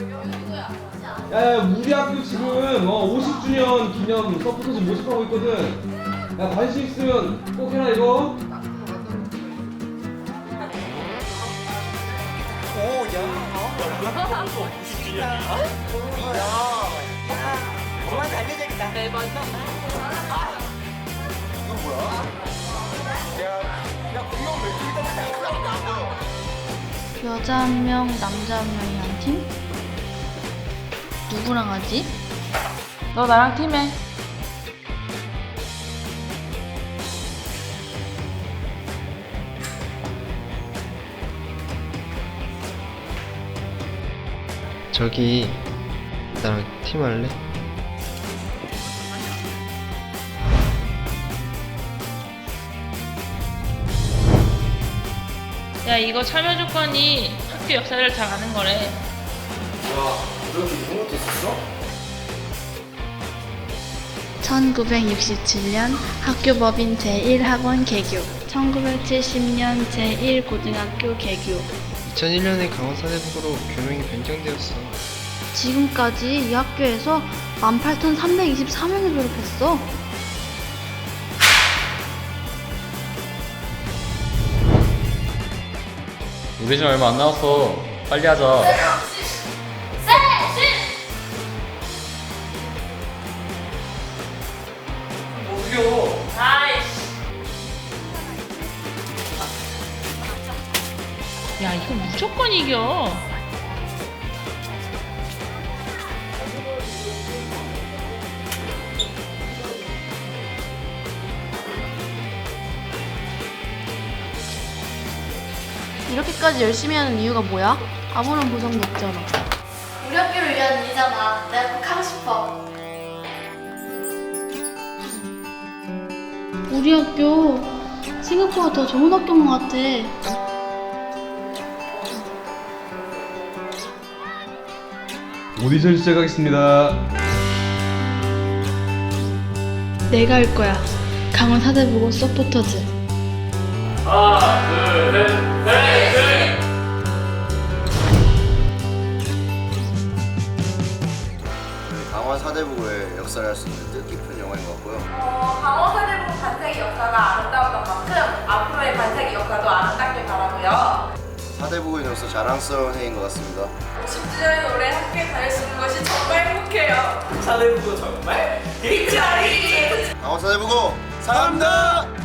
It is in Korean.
야, 야, 우리 학교 지금 어, 50주년 기념 서포터즈 모집하고 있거든. 야, 관심 있으면 꼭 해라 이거. 정말 달려야겠다. 대박이다. 이거 뭐야? 여자 한 명, 남자 한 명이 한 팀? 누구랑 하지? 너 나랑 팀해. 저기 나랑 팀 할래? 야, 이거 참여 조건이 학교 역사를 잘 아는 거래. 와, 그렇게 이런 것도 있었어? 1967년 학교법인 제1학원 개교. 1970년 제1고등학교 개교. 2001년에 강원 사대북으로 교명이 변경되었어. 지금까지 이 학교에서 18,324명이 졸업했어. 우리 집 얼마 안 남았어. 빨리 하자. 야, 이거 무조건 이겨. 이렇게까지 열심히 하는 이유가 뭐야? 아무런 보상도 없잖아. 우리 학교를 위한 일이잖아. 내가 꼭 하고 싶어. 우리 학교 생각보다 더 좋은 학교인 것 같아. 오디션 시작하겠습니다. 내가 할 거야. 강원 사대보고 서포터즈. 강원 사대부의 역사를 할 수 있는 뜻깊은 영화인 것 같고요. 어, 강원 사대부 반세기 역사가 아름다웠던 만큼 앞으로의 반세기 역사도 아름답길 바라고요. 사대부인으로서 자랑스러운 해인 것 같습니다. 50주년 사대부도 정말 일자리! 강원 사대부고 사랑합니다.